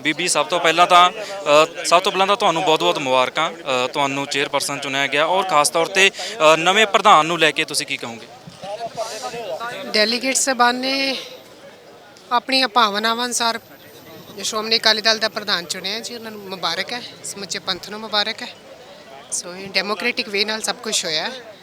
ਬੀਬੀ, ਸਭ ਤੋਂ ਪਹਿਲਾਂ ਤਾਂ ਸਭ ਤੋਂ ਪਹਿਲਾਂ ਤਾਂ ਤੁਹਾਨੂੰ ਬਹੁਤ-ਬਹੁਤ ਮੁਬਾਰਕਾਂ। ਤੁਹਾਨੂੰ ਚੇਅਰਪਰਸਨ ਚੁਣਿਆ ਗਿਆ ਔਰ ਖਾਸ ਤੌਰ ਤੇ ਨਵੇਂ ਪ੍ਰਧਾਨ ਨੂੰ ਲੈ ਕੇ ਤੁਸੀਂ ਕੀ ਕਹੋਗੇ? ਡੈਲੀਗੇਟ ਸਾਹਿਬਾਨ ਨੇ ਆਪਣੀਆਂ ਭਾਵਨਾਵਾਂ ਅਨੁਸਾਰ ਸ਼੍ਰੋਮਣੀ ਅਕਾਲੀ ਦਲ ਦਾ ਪ੍ਰਧਾਨ ਚੁਣਿਆ ਜੀ, ਉਹਨਾਂ ਨੂੰ ਮੁਬਾਰਕ ਹੈ। ਸਮੁੱਚੇ ਪੰਥ ਨੂੰ ਮੁਬਾਰਕ ਹੈ। ਸੋ ਇਹ ਡੈਮੋਕ੍ਰੈਟਿਕ ਵੇ ਨਾਲ ਸਭ ਕੁਝ ਹੋਇਆ ਹੈ।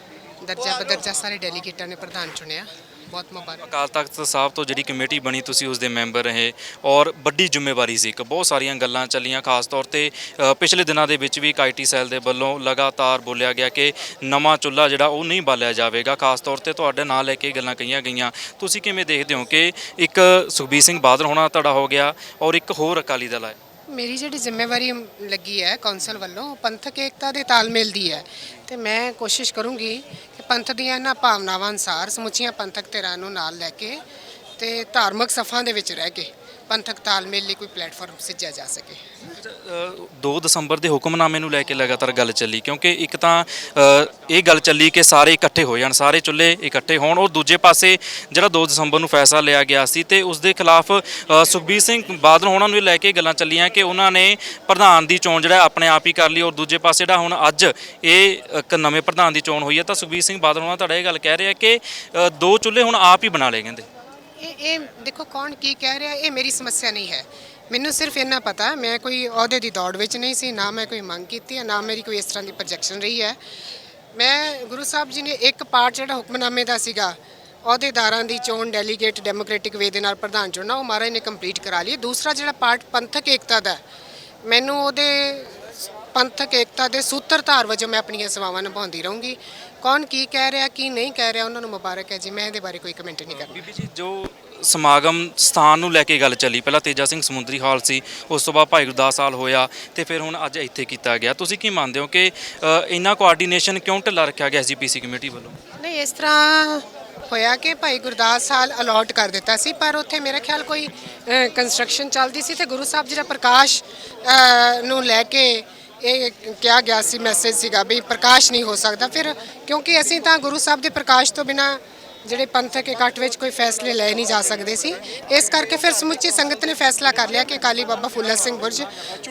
ਦਰਜਾ ਬਦਰਜਾ ਸਾਰੇ ਡੈਲੀਗੇਟਾਂ ਨੇ ਪ੍ਰਧਾਨ ਚੁਣਿਆ। ਬਹੁਤ ਮੁਬਾਰਕ। ਅਕਾਲ ਤਖਤ ਸਾਹਿਬ ਤੋਂ ਜਿਹੜੀ ਕਮੇਟੀ ਬਣੀ ਤੁਸੀਂ ਉਸ ਦੇ ਮੈਂਬਰ ਰਹੇ ਔਰ ਵੱਡੀ ਜ਼ਿੰਮੇਵਾਰੀ ਸੀ। ਇੱਕ ਬਹੁਤ ਸਾਰੀਆਂ ਗੱਲਾਂ ਚੱਲੀਆਂ ਖਾਸ ਤੌਰ ਤੇ ਅ, ਪਿਛਲੇ ਦਿਨਾਂ ਦੇ ਵਿੱਚ ਵੀ ਇੱਕ ਕਾਈਟੀ ਸੈੱਲ ਦੇ ਵੱਲੋਂ ਲਗਾਤਾਰ ਬੋਲਿਆ ਗਿਆ ਕਿ ਨਵਾਂ ਚੁੱਲ੍ਹਾ ਜਿਹੜਾ ਉਹ ਨਹੀਂ ਬਾਲਿਆ ਜਾਵੇਗਾ। ਖਾਸ ਤੌਰ ਤੇ ਤੁਹਾਡੇ ਨਾਲ ਲੈ ਕੇ ਗੱਲਾਂ ਕਹੀਆਂ ਗਈਆਂ। ਤੁਸੀਂ ਕਿਵੇਂ ਦੇਖਦੇ ਹੋ ਕਿ ਇੱਕ ਸੁਖਬੀਰ ਸਿੰਘ ਬਾਦਲ ਹੋਣਾ ਤੁਹਾਡਾ ਹੋ ਗਿਆ ਔਰ ਇੱਕ ਹੋਰ ਅਕਾਲੀ ਦਲ ਹੈ ਮੇਰੀ ਜਿਹੜੀ ਜ਼ਿੰਮੇਵਾਰੀ ਲੱਗੀ ਹੈ ਕੌਂਸਲ ਵੱਲੋਂ ਪੰਥਕ ਏਕਤਾ ਦੇ ਤਾਲਮੇਲ ਦੀ ਹੈ। ਤੇ ਮੈਂ ਕੋਸ਼ਿਸ਼ ਕਰੂੰਗੀ ਕਿ ਪੰਥ ਦੀਆਂ ਇਹਨਾਂ ਭਾਵਨਾਵਾਂ ਅਨੁਸਾਰ ਸਮੁੱਚੀਆਂ ਪੰਥਕ ਧਿਰਾਂ ਨੂੰ ਨਾਲ ਲੈ ਕੇ ਤੇ ਧਾਰਮਿਕ ਸਫਾਂ ਦੇ ਵਿੱਚ ਰਹਿ ਕੇ ਪੰਥਕ ਤਾਲਮੇਲ ਲਈ ਕੋਈ ਪਲੇਟਫਾਰਮ ਸਿੱਜਿਆ ਜਾ ਸਕੇ। 2 ਦਸੰਬਰ ਦੇ ਹੁਕਮਨਾਮੇ ਨੂੰ ਲੈ ਕੇ ਲਗਾਤਾਰ ਗੱਲ ਚੱਲੀ, ਕਿਉਂਕਿ ਇੱਕ ਤਾਂ ਇਹ ਗੱਲ ਚੱਲੀ ਕਿ ਸਾਰੇ ਇਕੱਠੇ ਹੋ ਜਾਣ, ਸਾਰੇ ਚੁੱਲ੍ਹੇ ਇਕੱਠੇ ਹੋਣ ਔਰ ਦੂਜੇ ਪਾਸੇ ਜਿਹੜਾ 2 ਦਸੰਬਰ ਨੂੰ ਫੈਸਲਾ ਲਿਆ ਗਿਆ ਸੀ ਤੇ ਉਸ ਦੇ ਖਿਲਾਫ ਸੁਖਬੀਰ ਸਿੰਘ ਬਾਦਲ ਹੋਣਾ ਨੂੰ ਲੈ ਕੇ ਗੱਲਾਂ ਚੱਲੀਆਂ ਕਿ ਉਹਨਾਂ ਨੇ ਪ੍ਰਧਾਨ ਦੀ ਚੋਣ ਜਿਹੜਾ ਆਪਣੇ ਆਪ ਹੀ ਕਰ ਲਈ ਔਰ ਦੂਜੇ ਪਾਸੇ ਜਿਹੜਾ ਹੁਣ ਅੱਜ ਇਹ ਇੱਕ ਨਵੇਂ ਪ੍ਰਧਾਨ ਦੀ ਚੋਣ ਹੋਈ ਹੈ, ਤਾਂ ਸੁਖਬੀਰ ਸਿੰਘ ਬਾਦਲ ਹੋਣਾ ਤੁਹਾਡਾ ਇਹ ਗੱਲ ਕਹਿ ਰਿਹਾ ਕਿ ਦੋ ਚੁੱਲ੍ਹੇ ਹੁਣ ਆਪ ਹੀ ਬਣਾ ਲਏ ਕਹਿੰਦੇ। ਇਹ ਇਹ ਦੇਖੋ ਕੌਣ ਕੀ ਕਹਿ ਰਿਹਾ, ਇਹ ਮੇਰੀ ਸਮੱਸਿਆ ਨਹੀਂ ਹੈ। ਮੈਨੂੰ ਸਿਰਫ ਇੰਨਾ ਪਤਾ, ਮੈਂ ਕੋਈ ਅਹੁਦੇ ਦੀ ਦੌੜ ਵਿੱਚ ਨਹੀਂ ਸੀ, ਨਾ ਮੈਂ ਕੋਈ ਮੰਗ ਕੀਤੀ ਹੈ, ਨਾ ਮੇਰੀ ਕੋਈ ਇਸ ਤਰ੍ਹਾਂ ਦੀ ਪ੍ਰੋਜੈਕਸ਼ਨ ਰਹੀ ਹੈ। ਮੈਂ ਗੁਰੂ ਸਾਹਿਬ ਜੀ ਨੇ ਇੱਕ ਪਾਰਟ ਜਿਹੜਾ ਹੁਕਮਨਾਮੇ ਦਾ ਸੀਗਾ, ਅਹੁਦੇਦਾਰਾਂ ਦੀ ਚੋਣ ਡੈਲੀਗੇਟ ਡੈਮੋਕ੍ਰੈਟਿਕ ਵੇ ਦੇ ਨਾਲ ਪ੍ਰਧਾਨ ਚੁਣਨਾ ਉਹ ਮਹਾਰਾਜ ਨੇ ਕੰਪਲੀਟ ਕਰਾ ਲਈ। ਦੂਸਰਾ ਜਿਹੜਾ ਪਾਰਟ ਪੰਥਕ ਏਕਤਾ ਦਾ, ਮੈਨੂੰ ਉਹਦੇ ਪੰਥਕ ਏਕਤਾ ਦੇ ਸੂਤਰਧਾਰ ਵਜੋਂ ਮੈਂ ਆਪਣੀਆਂ ਸੇਵਾਵਾਂ ਨਿਭਾਉਂਦੀ ਰਹੂੰਗੀ। ਕੌਣ ਕੀ ਕਹਿ ਰਿਹਾ ਕੀ ਨਹੀਂ ਕਹਿ ਰਿਹਾ ਉਹਨਾਂ ਨੂੰ ਮੁਬਾਰਕ ਹੈ ਜੀ। ਮੈਂ ਇਹਦੇ ਬਾਰੇ ਕੋਈ ਕਮੈਂਟ ਨਹੀਂ ਕਰਨਾ ਬੀਬੀ ਜੀ ਜੋ ਸਮਾਗਮ ਸਥਾਨ ਨੂੰ ਲੈ ਕੇ ਗੱਲ ਚੱਲੀ ਪਹਿਲਾਂ ਤੇਜਾ ਸਿੰਘ ਸਮੁੰਦਰੀ ਹਾਲ ਸੀ ਉਸ ਤੋਂ ਬਾਅਦ ਭਾਈ ਗੁਰਦਾਸ ਹਾਲ ਹੋਇਆ ਤੇ ਫਿਰ ਹੁਣ ਅੱਜ ਇੱਥੇ ਕੀਤਾ ਗਿਆ। ਤੁਸੀਂ ਕੀ ਮੰਨਦੇ ਹੋ ਕਿ ਅ, ਇੰਨਾ ਕੋਆਰਡੀਨੇਸ਼ਨ ਕਿਉਂ ਢਿੱਲਾ ਰੱਖਿਆ ਗਿਆ ਐਸਜੀਪੀਸੀ ਕਮੇਟੀ ਵੱਲੋਂ? ਨਹੀਂ ਇਸ ਤਰ੍ਹਾਂ ਹੋਇਆ ਕਿ ਭਾਈ ਗੁਰਦਾਸ ਹਾਲ ਅਲਾਟ ਕਰ ਦਿੱਤਾ ਸੀ ਪਰ ਉੱਥੇ ਮੇਰੇ ਖਿਆਲ ਕੋਈ ਕੰਸਟਰਕਸ਼ਨ ਚੱਲਦੀ ਸੀ ਤੇ ਗੁਰੂ ਸਾਹਿਬ ਜੀ ਦਾ ਪ੍ਰਕਾਸ਼ ਅ, ਨੂੰ ਲੈ ਕੇ ਇਹ ਕਿਹਾ ਗਿਆ ਸੀ ਮੈਸੇਜ ਸੀਗਾ ਵੀ ਪ੍ਰਕਾਸ਼ ਨਹੀਂ ਹੋ ਸਕਦਾ। ਫਿਰ ਕਿਉਂਕਿ ਅਸੀਂ ਤਾਂ ਗੁਰੂ ਸਾਹਿਬ ਦੇ ਪ੍ਰਕਾਸ਼ ਤੋਂ ਬਿਨਾ ਜਿਹੜੇ ਪੰਥਕ ਇਕੱਠ ਵਿੱਚ ਕੋਈ ਫੈਸਲੇ ਲੈ ਨਹੀਂ ਜਾ ਸਕਦੇ ਸੀ। ਇਸ ਕਰਕੇ ਫਿਰ ਸਮੁੱਚੀ ਸੰਗਤ ਨੇ ਫੈਸਲਾ ਕਰ ਲਿਆ ਕਿ ਅਕਾਲੀ ਬਾਬਾ ਫੁੱਲਾ ਸਿੰਘ ਬੁਰਜ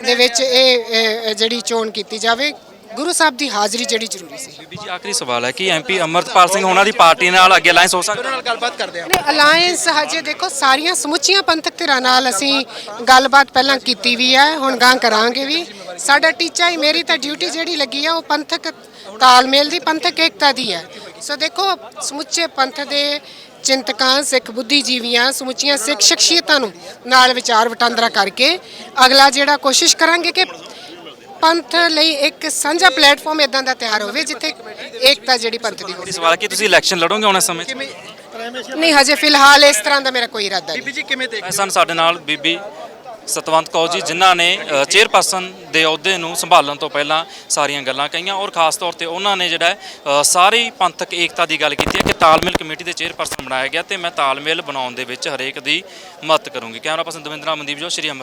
ਦੇ ਵਿੱਚ ਇਹ ਜਿਹੜੀ ਚੋਣ ਕੀਤੀ ਜਾਵੇ। ਗੁਰੂ ਸਾਹਿਬ ਦੀ ਹਾਜ਼ਰੀ ਜਿਹੜੀ ਜ਼ਰੂਰੀ ਸੀ। ਬੀਬੀ ਜੀ ਆਖਰੀ ਸਵਾਲ ਹੈ ਕਿ ਐਮਪੀ ਅਮਰਤਪਾਲ ਸਿੰਘ ਉਹਨਾਂ ਦੀ ਪਾਰਟੀ ਨਾਲ ਅੱਗੇ ਅਲਾਈਅੰਸ ਹੋ ਸਕਦਾ? ਨਾਲ ਗੱਲਬਾਤ ਕਰਦੇ ਆ ਅਲਾਈਅੰਸ ਹਜੇ ਦੇਖੋ ਸਾਰੀਆਂ ਸਮੁੱਚੀਆਂ ਪੰਥਕ ਧਿਰਾਂ ਨਾਲ ਅਸੀਂ ਗੱਲਬਾਤ ਪਹਿਲਾਂ ਕੀਤੀ ਵੀ ਹੈ ਹੁਣ ਗਾਂ ਕਰਾਂਗੇ ਵੀ। ਸਾਡਾ ਟੀਚਾ ਹੀ ਮੇਰੀ ਤਾਂ ਡਿਊਟੀ ਜਿਹੜੀ ਲੱਗੀ ਆ ਉਹ ਪੰਥਕ ਤਾਲਮੇਲ ਦੀ ਪੰਥਕ ਏਕਤਾ ਦੀ ਹੈ। ਸੋ ਦੇਖੋ ਸਮੁੱਚੇ ਪੰਥ ਦੇ ਚਿੰਤਕਾਂ ਸਿੱਖ ਬੁੱਧੀਜੀਵੀਆਂ ਸਮੁੱਚੀਆਂ ਸਿੱਖ ਸ਼ਖਸੀਅਤਾਂ ਨੂੰ ਨਾਲ ਵਿਚਾਰ ਵਟਾਂਦਰਾ ਕਰਕੇ ਅਗਲਾ ਜਿਹੜਾ ਕੋਸ਼ਿਸ਼ ਕਰਾਂਗੇ ਕਿ ਪੰਥ ਲਈ ਇੱਕ ਸਾਂਝਾ ਪਲੇਟਫਾਰਮ ਇਦਾਂ ਦਾ ਤਿਆਰ ਹੋਵੇ ਜਿੱਥੇ ਏਕਤਾ ਜਿਹੜੀ ਪੰਥ ਦੀ ਹੋਵੇ। ਸਵਾਲ ਕਿ ਤੁਸੀਂ ਇਲੈਕਸ਼ਨ ਲੜੋਗੇ ਹੁਣ ਇਸ ਸਮੇਂ ਨਹੀਂ ਹਜੇ ਫਿਲਹਾਲ ਇਸ ਤਰ੍ਹਾਂ ਦਾ ਮੇਰਾ ਕੋਈ ਇਰਾਦਾ ਨਹੀਂ। ਬੀਬੀ ਜੀ ਕਿਵੇਂ ਦੇਖ ਸਨ ਸਾਡੇ ਨਾਲ ਬੀਬੀ ਸਤਵੰਤ ਕੌਰ ਜੀ ਜਿਨ੍ਹਾਂ ਨੇ ਚੇਅਰਪਰਸਨ ਦੇ ਅਹੁਦੇ ਨੂੰ ਸੰਭਾਲਣ ਤੋਂ ਪਹਿਲਾਂ ਸਾਰੀਆਂ ਗੱਲਾਂ ਕਹੀਆਂ ਔਰ ਖਾਸ ਤੌਰ ਤੇ ਉਹਨਾਂ ਨੇ ਜਿਹੜਾ ਅ, ਸਾਰੀ ਪੰਥਕ ਏਕਤਾ ਦੀ ਗੱਲ ਕੀਤੀ ਹੈ ਕਿ ਤਾਲਮੇਲ ਕਮੇਟੀ ਦੇ ਚੇਅਰਪਰਸਨ ਬਣਾਇਆ ਗਿਆ ਤੇ ਮੈਂ ਤਾਲਮੇਲ ਬਣਾਉਣ ਦੇ ਵਿੱਚ ਹਰੇਕ ਦੀ ਮਦਦ ਕਰੂੰਗੀ। ਕੈਮਰਾ ਪਰਸਨ ਦਵਿੰਦਰ ਮਨਦੀਪ ਜੋ ਸ਼੍ਰੀ ਅੰਮ੍ਰਿਤਸਰ।